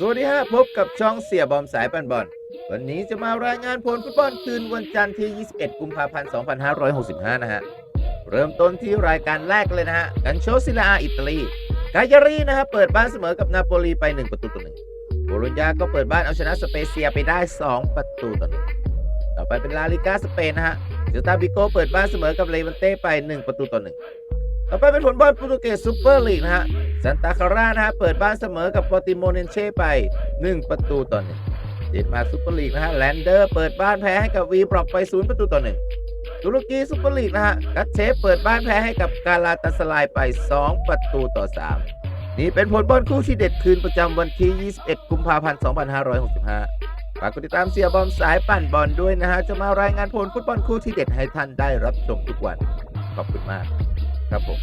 สวัสดีฮะพบกับช่องเสียบอมสายปันบอล วันนี้จะมารายงานผลฟุตบอลคืนวันจันทร์ที่ 21 กุมภาพันธ์ 2565 นะฮะ เริ่มต้นที่รายการแรกเลยนะฮะ กันโชซิลาอิตาลี กายารีนะฮะ เปิดบ้านเสมอกับนาโปลีไป 1 ประตูต่อหนึ่งโบโลญญาก็เปิดบ้านเอาชนะสเปเซียไปได้ 2 ประตูต่อหนึ่งต่อไปเป็นลาลิกาสเปนนะฮะเซลตาบิโกเปิดบ้านเสมอกับเลวันเต้ไป 1 ประตูต่อหนึ่งต่อไปเป็นผลบอลโปรตุเกสซูเปอร์ลีกนะฮะ ซันตาคาร่านะฮะเปิดบ้านเสมอกับปอติโมเนเช่ไป 1 ประตูต่อหนึ่งเดนมาร์กซูเปอร์ลีกนะฮะแลนเดอร์เปิดบ้านแพ้ให้กับวีบล็อกไป 0 ประตูต่อหนึ่งตุรกีซูเปอร์ลีกนะฮะกัตเชฟเปิดบ้านแพ้ให้กับกาลาตาสลายไป 2 ประตูต่อ 3 นี่เป็นผลบอลคู่ที่เด็ดคืนประจำวันที่ 21 กุมภาพันธ์ 2565 ฝากกดติดตามเสียบอมสายปั่นบอลด้วยนะฮะ จะมารายงานผลฟุตบอลคู่ที่เด็ดให้ท่านได้รับชมทุกวัน ขอบคุณมาก ครับผม